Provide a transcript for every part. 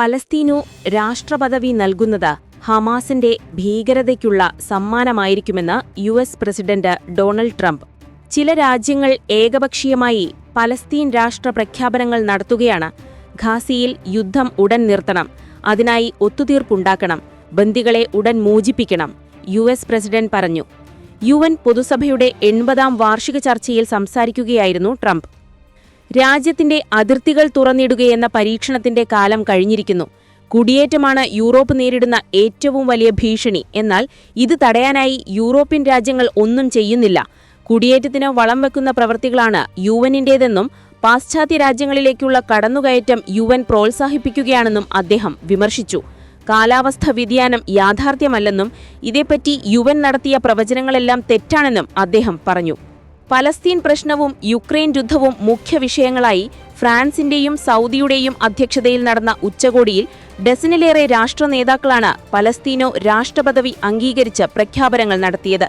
പലസ്തീനു രാഷ്ട്രപദവി നൽകുന്നത് ഹമാസിന്റെ ഭീകരതയ്ക്കുള്ള സമ്മാനമായിരിക്കുമെന്ന് U S president Donald Trump. ചില രാജ്യങ്ങൾ ഏകപക്ഷീയമായി പലസ്തീൻ രാഷ്ട്ര പ്രഖ്യാപനങ്ങൾ നടത്തുകയാണ്. ഖാസിയിൽ യുദ്ധം ഉടൻ നിർത്തണം. അതിനായി ഒത്തുതീർപ്പുണ്ടാക്കണം. ബന്ദികളെ ഉടൻ മോചിപ്പിക്കണം. യു എസ് പ്രസിഡന്റ് പറഞ്ഞു. യു എൻ പൊതുസഭയുടെ എൺപതാം വാർഷിക ചർച്ചയിൽ സംസാരിക്കുകയായിരുന്നു ട്രംപ്. രാജ്യത്തിന്റെ അതിർത്തികൾ തുറന്നിടുകയെന്ന പരീക്ഷണത്തിന്റെ കാലം കഴിഞ്ഞിരിക്കുന്നു. കുടിയേറ്റമാണ് യൂറോപ്പ് നേരിടുന്ന ഏറ്റവും വലിയ ഭീഷണി. എന്നാൽ ഇത് തടയാനായി യൂറോപ്യൻ രാജ്യങ്ങൾ ഒന്നും ചെയ്യുന്നില്ല. കുടിയേറ്റത്തിന് വളം വെക്കുന്ന പ്രവൃത്തികളാണ് യു എന്നും പാശ്ചാത്യ രാജ്യങ്ങളിലേക്കുള്ള കടന്നുകയറ്റം യു എൻ പ്രോത്സാഹിപ്പിക്കുകയാണെന്നും അദ്ദേഹം വിമർശിച്ചു. കാലാവസ്ഥ വ്യതിയാനം യാഥാർത്ഥ്യമല്ലെന്നും ഇതേപ്പറ്റി യു നടത്തിയ പ്രവചനങ്ങളെല്ലാം തെറ്റാണെന്നും അദ്ദേഹം പറഞ്ഞു. പലസ്തീൻ പ്രശ്നവും യുക്രൈൻ യുദ്ധവും മുഖ്യ വിഷയങ്ങളായി ഫ്രാൻസിന്റെയും സൗദിയുടെയും അധ്യക്ഷതയിൽ നടന്ന ഉച്ചകോടിയിൽ ഡസനിലേറെ രാഷ്ട്ര നേതാക്കളാണ് പലസ്തീനോ രാഷ്ട്രപദവി അംഗീകരിച്ച് പ്രഖ്യാപനങ്ങൾ നടത്തിയത്.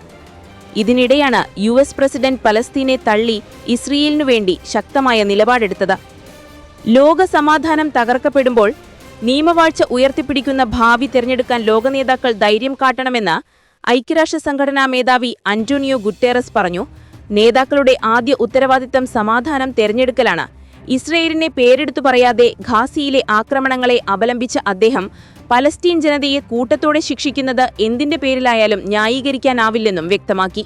ഇതിനിടെയാണ് യു എസ് പ്രസിഡന്റ് പലസ്തീനെ തള്ളി ഇസ്രയേലിനു വേണ്ടി ശക്തമായ നിലപാടെടുത്തത്. ലോക സമാധാനം തകർക്കപ്പെടുമ്പോൾ നിയമവാഴ്ച ഉയർത്തിപ്പിടിക്കുന്ന ഭാവി തിരഞ്ഞെടുക്കാൻ ലോക നേതാക്കൾ ധൈര്യം കാട്ടണമെന്ന് ഐക്യരാഷ്ട്ര സംഘടനാ മേധാവി അന്റോണിയോ ഗുട്ടേറസ് പറഞ്ഞു. നേതാക്കളുടെ ആദ്യ ഉത്തരവാദിത്തം സമാധാനം തെരഞ്ഞെടുക്കലാണ്. ഇസ്രയേലിനെ പേരെടുത്തു പറയാതെ ഖാസിയിലെ ആക്രമണങ്ങളെ അപലംബിച്ച അദ്ദേഹം പലസ്തീൻ ജനതയെ കൂട്ടത്തോടെ ശിക്ഷിക്കുന്നത് എന്തിന്റെ പേരിലായാലും ന്യായീകരിക്കാനാവില്ലെന്നും വ്യക്തമാക്കി.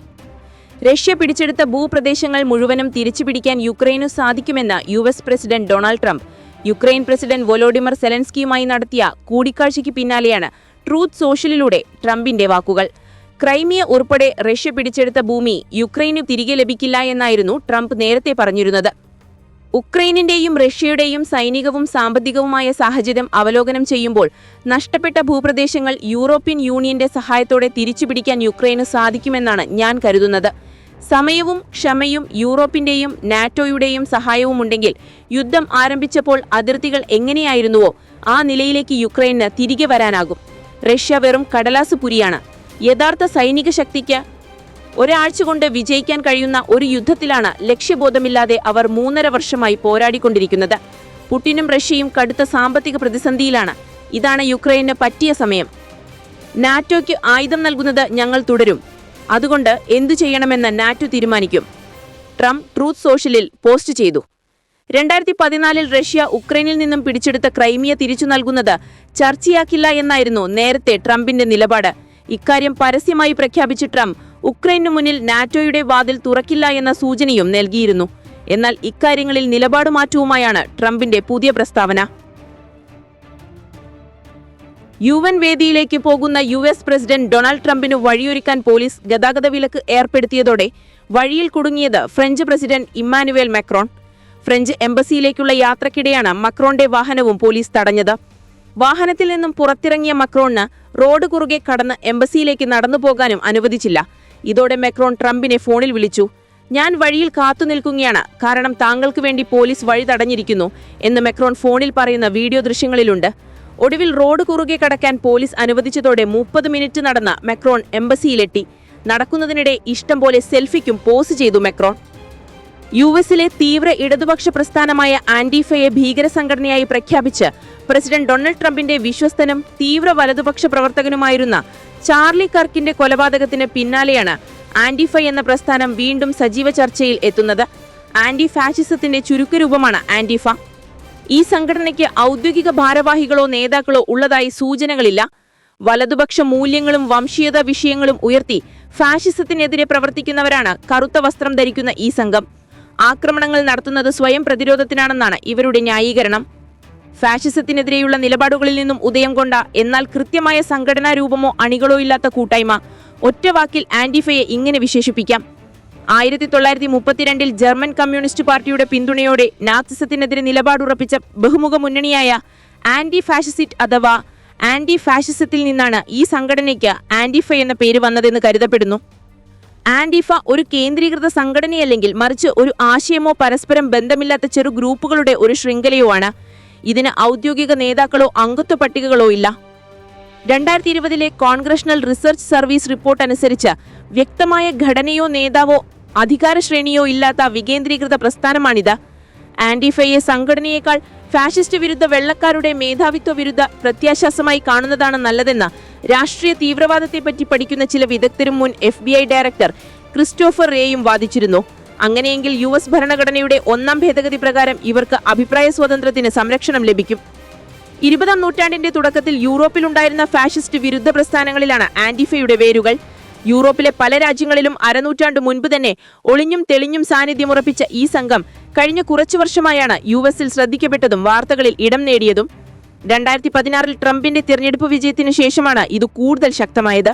റഷ്യ പിടിച്ചെടുത്ത ഭൂപ്രദേശങ്ങൾ മുഴുവനും തിരിച്ചുപിടിക്കാൻ യുക്രൈനു സാധിക്കുമെന്ന് U S president Donald Trump. Ukraine president Volodymyr സെലൻസ്കിയുമായി നടത്തിയ കൂടിക്കാഴ്ചയ്ക്ക് പിന്നാലെയാണ് ട്രൂത്ത് സോഷ്യലിലൂടെ ട്രംപിന്റെ വാക്കുകൾ. ക്രൈമിയ ഉൾപ്പെടെ റഷ്യ പിടിച്ചെടുത്ത ഭൂമി യുക്രൈനു തിരികെ ലഭിക്കില്ല എന്നായിരുന്നു ട്രംപ് നേരത്തെ പറഞ്ഞിരുന്നത്. ഉക്രൈനിന്റെയും റഷ്യയുടെയും സൈനികവും സാമ്പത്തികവുമായ സാഹചര്യം അവലോകനം ചെയ്യുമ്പോൾ നഷ്ടപ്പെട്ട ഭൂപ്രദേശങ്ങൾ യൂറോപ്യൻ യൂണിയന്റെ സഹായത്തോടെ തിരിച്ചുപിടിക്കാൻ യുക്രൈന് സാധിക്കുമെന്നാണ് ഞാൻ കരുതുന്നത്. സമയവും ക്ഷമയും യൂറോപ്പിന്റെയും നാറ്റോയുടെയും സഹായവും ഉണ്ടെങ്കിൽ യുദ്ധം ആരംഭിച്ചപ്പോൾ അതിർത്തികൾ എങ്ങനെയായിരുന്നുവോ ആ നിലയിലേക്ക് യുക്രൈന് തിരികെ വരാനാകും. റഷ്യ വെറും കടലാസ് പുരിയാണ്. യഥാർത്ഥ സൈനിക ശക്തിക്ക് ഒരാഴ്ച കൊണ്ട് വിജയിക്കാൻ കഴിയുന്ന ഒരു യുദ്ധത്തിലാണ് ലക്ഷ്യബോധമില്ലാതെ അവർ മൂന്നര വർഷമായി പോരാടിക്കൊണ്ടിരിക്കുന്നത്. പുടിനും റഷ്യയും കടുത്ത സാമ്പത്തിക പ്രതിസന്ധിയിലാണ്. ഇതാണ് യുക്രൈന് പറ്റിയ സമയം. നാറ്റോയ്ക്ക് ആയുധം നൽകുന്നത് ഞങ്ങൾ തുടരും. അതുകൊണ്ട് എന്തു ചെയ്യണമെന്ന് നാറ്റോ തീരുമാനിക്കും. ട്രംപ് ട്രൂത്ത് സോഷ്യലിൽ പോസ്റ്റ് ചെയ്തു. രണ്ടായിരത്തി പതിനാലിൽ റഷ്യ ഉക്രൈനിൽ നിന്നും പിടിച്ചെടുത്ത ക്രൈമിയ തിരിച്ചു നൽകുന്നത് ചർച്ചയാക്കില്ല എന്നായിരുന്നു നേരത്തെ ട്രംപിന്റെ നിലപാട്. ഇക്കാര്യം പരസ്യമായി പ്രഖ്യാപിച്ച ട്രംപ് ഉക്രൈനു മുന്നിൽ നാറ്റോയുടെ വാതിൽ തുറക്കില്ല എന്ന സൂചനയും നൽകിയിരുന്നു. എന്നാൽ ഇക്കാര്യങ്ങളിൽ നിലപാട് മാറ്റവുമായാണ് ട്രംപിന്റെ പുതിയ പ്രസ്താവന. യു എൻ വേദിയിലേക്ക് പോകുന്ന യു എസ് പ്രസിഡന്റ് ഡൊണാൾഡ് ട്രംപിന് വഴിയൊരുക്കാൻ പോലീസ് ഗതാഗത വിലക്ക് ഏർപ്പെടുത്തിയതോടെ വഴിയിൽ കുടുങ്ങിയത് French president Emmanuel Macron. French എംബസിയിലേക്കുള്ള യാത്രക്കിടെയാണ് മക്രോന്റെ വാഹനവും പോലീസ് തടഞ്ഞത്. വാഹനത്തിൽ നിന്നും പുറത്തിറങ്ങിയ മക്രോണിന് റോഡ് കുറുകെ കടന്ന് എംബസിയിലേക്ക് നടന്നു പോകാനും അനുവദിച്ചില്ല. ഇതോടെ മെക്രോൺ ട്രംപിനെ ഫോണിൽ വിളിച്ചു. ഞാൻ വഴിയിൽ കാത്തു നിൽക്കുകയാണ്. കാരണം താങ്കൾക്ക് വേണ്ടി പോലീസ് വഴി തടഞ്ഞിരിക്കുന്നു എന്ന് മെക്രോൺ ഫോണിൽ പറയുന്ന വീഡിയോ ദൃശ്യങ്ങളിലുണ്ട്. ഒടുവിൽ റോഡ് കുറുകെ കടക്കാൻ പോലീസ് അനുവദിച്ചതോടെ മുപ്പത് മിനിറ്റ് നടന്ന മെക്രോൺ എംബസിയിലെത്തി. നടക്കുന്നതിനിടെ ഇഷ്ടം പോലെ സെൽഫിക്കും പോസ് ചെയ്തു മെക്രോൺ. യു എസിലെ തീവ്ര ഇടതുപക്ഷ പ്രസ്ഥാനമായ ആന്റിഫയെ ഭീകര സംഘടനയായി പ്രഖ്യാപിച്ച് പ്രസിഡന്റ് ഡൊണാൾഡ് ട്രംപിന്റെ വിശ്വസ്തനും തീവ്ര വലതുപക്ഷ പ്രവർത്തകനുമായിരുന്ന ചാർലി കർക്കിന്റെ കൊലപാതകത്തിന് പിന്നാലെയാണ് ആന്റിഫ എന്ന പ്രസ്ഥാനം വീണ്ടും സജീവ ചർച്ചയിൽ എത്തുന്നത്. ആന്റി ഫാഷിസത്തിന്റെ ചുരുക്കരൂപമാണ് ആന്റിഫ ഈ സംഘടനയ്ക്ക് ഔദ്യോഗിക ഭാരവാഹികളോ നേതാക്കളോ ഉള്ളതായി സൂചനകളില്ല. വലതുപക്ഷ മൂല്യങ്ങളും വംശീയത വിഷയങ്ങളും ഉയർത്തി ഫാഷിസത്തിനെതിരെ പ്രവർത്തിക്കുന്നവരാണ് കറുത്ത വസ്ത്രം ധരിക്കുന്ന ഈ സംഘം. ആക്രമണങ്ങൾ നടത്തുന്നത് സ്വയം പ്രതിരോധത്തിനാണെന്നാണ് ഇവരുടെ ന്യായീകരണം. ഫാഷിസത്തിനെതിരെയുള്ള നിലപാടുകളിൽ നിന്നും ഉദയം കൊണ്ട എന്നാൽ കൃത്യമായ സംഘടനാ രൂപമോ അണികളോ ഇല്ലാത്ത കൂട്ടായ്മ ഒറ്റവാക്കിൽ ആന്റിഫയെ ഇങ്ങനെ വിശേഷിപ്പിക്കാം. ആയിരത്തി തൊള്ളായിരത്തി മുപ്പത്തിരണ്ടിൽ ജർമ്മൻ കമ്മ്യൂണിസ്റ്റ് പാർട്ടിയുടെ പിന്തുണയോടെ നാസിസത്തിനെതിരെ നിലപാടുറപ്പിച്ച ബഹുമുഖ മുന്നണിയായ ആന്റി ഫാഷിസിറ്റ് അഥവാ ആന്റി ഫാഷിസത്തിൽ നിന്നാണ് ഈ സംഘടനയ്ക്ക് ആന്റിഫ എന്ന പേര് വന്നതെന്ന് കരുതപ്പെടുന്നു. ആന്റിഫ ഒരു കേന്ദ്രീകൃത സംഘടനയല്ലെങ്കിൽ മറിച്ച് ഒരു ആശയമോ പരസ്പരം ബന്ധമില്ലാത്ത ചെറു ഗ്രൂപ്പുകളുടെ ഒരു ശൃംഖലയോ ആണ് ഇതിന് ഔദ്യോഗിക നേതാക്കളോ അംഗത്വ പട്ടികകളോ ഇല്ല. രണ്ടായിരത്തി ഇരുപതിലെ കോൺഗ്രഷണൽ റിസർച്ച് സർവീസ് റിപ്പോർട്ട് അനുസരിച്ച് വ്യക്തമായ ഘടനയോ നേതാവോ അധികാര ശ്രേണിയോ ഇല്ലാത്ത വികേന്ദ്രീകൃത പ്രസ്ഥാനമാണിത്. ആൻഡിഫയെ സംഘടനയേക്കാൾ ഫാഷിസ്റ്റ് വിരുദ്ധ വെള്ളക്കാരുടെ മേധാവിത്വ വിരുദ്ധ പ്രത്യാശാസമായി കാണുന്നതാണ് നല്ലതെന്ന് രാഷ്ട്രീയ തീവ്രവാദത്തെപ്പറ്റി പഠിക്കുന്ന ചില വിദഗ്ധരും മുൻ F B I director Christopher റേയും വാദിച്ചിരുന്നു. അങ്ങനെയെങ്കിൽ യു എസ് ഭരണഘടനയുടെ ഒന്നാം ഭേദഗതി പ്രകാരം ഇവർക്ക് അഭിപ്രായ സ്വാതന്ത്ര്യത്തിന് സംരക്ഷണം ലഭിക്കും. ഇരുപതാം നൂറ്റാണ്ടിന്റെ തുടക്കത്തിൽ യൂറോപ്പിലുണ്ടായിരുന്ന ഫാഷിസ്റ്റ് വിരുദ്ധ പ്രസ്ഥാനങ്ങളിലാണ് ആന്റിഫയുടെ വേരുകൾ. യൂറോപ്പിലെ പല രാജ്യങ്ങളിലും അരനൂറ്റാണ്ട് മുൻപ് തന്നെ ഒളിഞ്ഞും തെളിഞ്ഞും സാന്നിധ്യമുറപ്പിച്ച ഈ സംഘം കഴിഞ്ഞ കുറച്ചു വർഷമായാണ് യു എസിൽ ശ്രദ്ധിക്കപ്പെട്ടതും വാർത്തകളിൽ ഇടം നേടിയതും. രണ്ടായിരത്തി പതിനാറിൽ ട്രംപിന്റെ തിരഞ്ഞെടുപ്പ് വിജയത്തിനു ശേഷമാണ് ഇത് കൂടുതൽ ശക്തമായത്.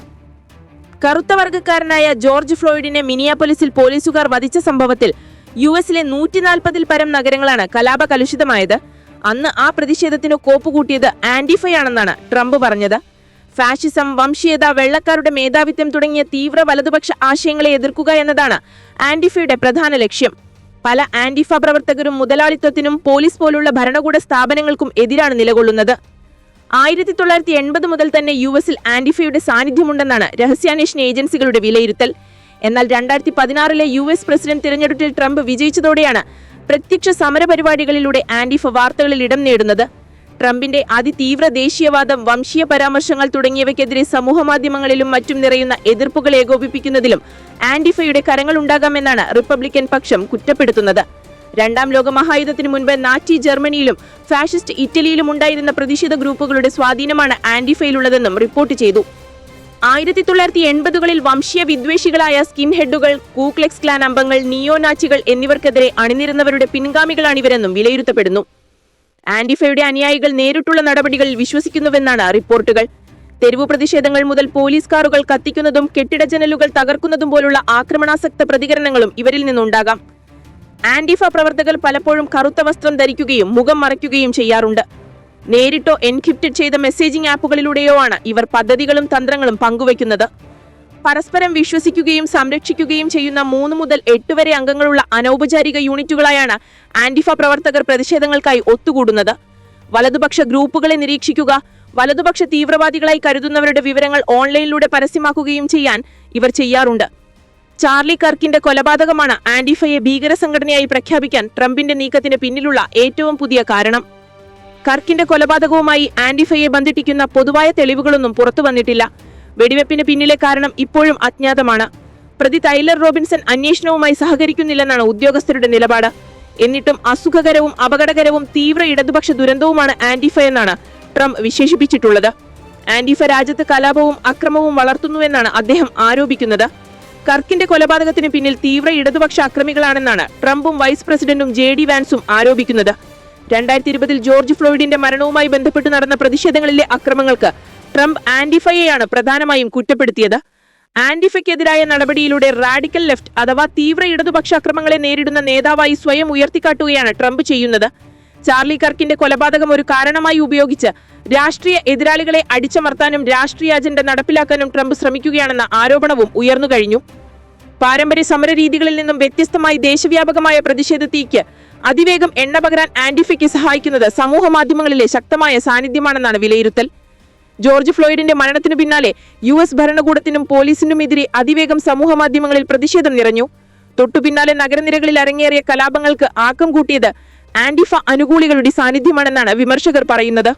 കറുത്ത വർഗക്കാരനായ ജോർജ് ഫ്ലോയിഡിനെ മിനിയാപ്പൊലിസിൽ പോലീസുകാർ വധിച്ച സംഭവത്തിൽ യു എസിലെ നൂറ്റിനാൽപ്പതിൽ പരം നഗരങ്ങളാണ് കലാപ കലുഷിതമായത് അന്ന് ആ പ്രതിഷേധത്തിന് കോപ്പുകൂട്ടിയത് ആന്റിഫയാണെന്നാണ് ട്രംപ് പറഞ്ഞത്. ഫാഷിസം വംശീയത വെള്ളക്കാരുടെ മേധാവിത്വം തുടങ്ങിയ തീവ്ര വലതുപക്ഷ ആശയങ്ങളെ എതിർക്കുക എന്നതാണ് ആന്റിഫയുടെ പ്രധാന ലക്ഷ്യം. പല ആന്റിഫ പ്രവർത്തകരും മുതലാളിത്തത്തിനും പോലീസ് പോലുള്ള ഭരണകൂട സ്ഥാപനങ്ങൾക്കും എതിരാണ് നിലകൊള്ളുന്നത്. ആയിരത്തി തൊള്ളായിരത്തി എൺപത് മുതൽ തന്നെ യു എസിൽ ആന്റിഫയുടെ സാന്നിധ്യമുണ്ടെന്നാണ് രഹസ്യാന്വേഷണ ഏജൻസികളുടെ വിലയിരുത്തൽ. എന്നാൽ രണ്ടായിരത്തി പതിനാറിലെ യു എസ് പ്രസിഡന്റ് തിരഞ്ഞെടുപ്പിൽ ട്രംപ് വിജയിച്ചതോടെയാണ് പ്രത്യക്ഷ സമരപരിപാടികളിലൂടെ ആന്റിഫ വാർത്തകളിൽ ഇടം നേടുന്നത്. ട്രംപിന്റെ അതിതീവ്ര ദേശീയവാദം വംശീയ പരാമർശങ്ങൾ തുടങ്ങിയവയ്ക്കെതിരെ സമൂഹമാധ്യമങ്ങളിലും മറ്റും നിറയുന്ന എതിർപ്പുകൾ ഏകോപിപ്പിക്കുന്നതിലും ആന്റിഫയുടെ കരങ്ങളുണ്ടാകാമെന്നാണ് റിപ്പബ്ലിക്കൻ പക്ഷം കുറ്റപ്പെടുത്തുന്നത്. രണ്ടാം ലോകമഹായുദ്ധത്തിന് മുൻപ് നാറ്റി ജർമ്മനിയിലും ഫാഷിസ്റ്റ് ഇറ്റലിയിലും ഉണ്ടായിരുന്ന പ്രതിഷേധ ഗ്രൂപ്പുകളുടെ സ്വാധീനമാണ് ആന്റിഫയിലുള്ളതെന്നും റിപ്പോർട്ട് ചെയ്തു. ആയിരത്തി തൊള്ളായിരത്തി എൺപതുകളിൽ വംശീയ വിദ്വേഷികളായ സ്കിൻ ഹെഡുകൾ കൂക്ലെക്സ് ക്ലാൻ അംഗങ്ങൾ നിയോനാച്ചികൾ എന്നിവർക്കെതിരെ അണിനിരുന്നവരുടെ പിൻഗാമികളാണിവരെന്നും വിലയിരുത്തപ്പെടുന്നു. ആന്റിഫയുടെ അനുയായികൾ നേരിട്ടുള്ള നടപടികളിൽ വിശ്വസിക്കുന്നുവെന്നാണ് റിപ്പോർട്ടുകൾ. തെരുവു പ്രതിഷേധങ്ങൾ മുതൽ പോലീസ് കാറുകൾ കത്തിക്കുന്നതും കെട്ടിട ജനലുകൾ തകർക്കുന്നതും പോലുള്ള ആക്രമണാസക്ത പ്രതികരണങ്ങളും ഇവരിൽ നിന്നുണ്ടാകാം. ആന്റിഫ പ്രവർത്തകർ പലപ്പോഴും കറുത്ത വസ്ത്രം ധരിക്കുകയും മുഖം മറയ്ക്കുകയും ചെയ്യാറുണ്ട്. നേരിട്ടോ എൻക്രിപ്റ്റഡ് ചെയ്ത മെസ്സേജിംഗ് ആപ്പുകളിലൂടെയോ ആണ് ഇവർ പദ്ധതികളും തന്ത്രങ്ങളും പങ്കുവയ്ക്കുന്നത്. പരസ്പരം വിശ്വസിക്കുകയും സംരക്ഷിക്കുകയും ചെയ്യുന്ന മൂന്ന് മുതൽ എട്ട് വരെ അംഗങ്ങളുള്ള അനൗപചാരിക യൂണിറ്റുകളായാണ് ആന്റിഫ പ്രവർത്തകർ പ്രതിഷേധങ്ങൾക്കായി ഒത്തുകൂടുന്നത്. വലതുപക്ഷ ഗ്രൂപ്പുകളെ നിരീക്ഷിക്കുക വലതുപക്ഷ തീവ്രവാദികളായി കരുതുന്നവരുടെ വിവരങ്ങൾ ഓൺലൈനിലൂടെ പരസ്യമാക്കുകയും ചെയ്യാൻ ഇവർ ചെയ്യാറുണ്ട്. ചാർലി കർക്കിന്റെ കൊലപാതകമാണ് ആന്റിഫയെ ഭീകര സംഘടനയായി പ്രഖ്യാപിക്കാൻ ട്രംപിന്റെ നീക്കത്തിന് പിന്നിലുള്ള ഏറ്റവും പുതിയ കാരണം. കർക്കിന്റെ കൊലപാതകവുമായി ആന്റിഫയെ ബന്ധിപ്പിക്കുന്ന പൊതുവായ തെളിവുകളൊന്നും പുറത്തു വന്നിട്ടില്ല വെടിവെപ്പിന് പിന്നിലെ കാരണം ഇപ്പോഴും അജ്ഞാതമാണ്. പ്രതി ടൈലർ റോബിൻസൺ അന്വേഷണവുമായി സഹകരിക്കുന്നില്ലെന്നാണ് ഉദ്യോഗസ്ഥരുടെ നിലപാട്. എന്നിട്ടും അസുഖകരവും അപകടകരവും തീവ്ര ഇടതുപക്ഷ ദുരന്തവുമാണ് ആന്റിഫ എന്നാണ് ട്രംപ് വിശേഷിപ്പിച്ചിട്ടുള്ളത്. ആന്റിഫ രാജ്യത്ത് കലാപവും അക്രമവും വളർത്തുന്നുവെന്നാണ് അദ്ദേഹം ആരോപിക്കുന്നത്. കർക്കിന്റെ കൊലപാതകത്തിന് പിന്നിൽ തീവ്ര ഇടതുപക്ഷ അക്രമികളാണെന്നാണ് ട്രംപും വൈസ് പ്രസിഡന്റും ജെ ഡി വാൻസും ആരോപിക്കുന്നത്. രണ്ടായിരത്തി ഇരുപതിൽ ജോർജ് ഫ്ലോയിഡിന്റെ മരണവുമായി ബന്ധപ്പെട്ട് നടന്ന പ്രതിഷേധങ്ങളിലെ അക്രമങ്ങൾക്ക് ട്രംപ് ആന്റിഫയെയാണ് പ്രധാനമായും കുറ്റപ്പെടുത്തിയത്. ആന്റിഫയ്ക്കെതിരായ നടപടിയിലൂടെ റാഡിക്കൽ ലെഫ്റ്റ് അഥവാ തീവ്ര ഇടതുപക്ഷ അക്രമങ്ങളെ നേരിടുന്ന നേതാവായി സ്വയം ഉയർത്തിക്കാട്ടുകയാണ് ട്രംപ് ചെയ്യുന്നത്. ചാർലി കർക്കിന്റെ കൊലപാതകം ഒരു കാരണമായി ഉപയോഗിച്ച് രാഷ്ട്രീയ എതിരാളികളെ അടിച്ചമർത്താനും രാഷ്ട്രീയ അജണ്ട നടപ്പിലാക്കാനും ട്രംപ് ശ്രമിക്കുകയാണെന്ന ആരോപണവും ഉയർന്നു കഴിഞ്ഞു. പാരമ്പര്യ സമര രീതികളിൽ നിന്നും വ്യത്യസ്തമായി ദേശവ്യാപകമായ പ്രതിഷേധത്തേക്ക് അതിവേഗം എണ്ണ പകരാൻ ആന്റിഫയ്ക്ക് സഹായിക്കുന്നത് സമൂഹ മാധ്യമങ്ങളിലെ ശക്തമായ സാന്നിധ്യമാണെന്നാണ് വിലയിരുത്തൽ. ജോർജ് ഫ്ലോയിഡിന്റെ മരണത്തിനു പിന്നാലെ യു എസ് ഭരണകൂടത്തിനും പോലീസിനുമെതിരെ അതിവേഗം സമൂഹ മാധ്യമങ്ങളിൽ പ്രതിഷേധം നിറഞ്ഞു. തൊട്ടുപിന്നാലെ നഗരനിരകളിൽ അരങ്ങേറിയ കലാപങ്ങൾക്ക് ആക്കം കൂട്ടിയത് ആന്റിഫ അനുകൂലികളുടെ സാന്നിധ്യമാണെന്നാണ് വിമർശകർ പറയുന്നത്.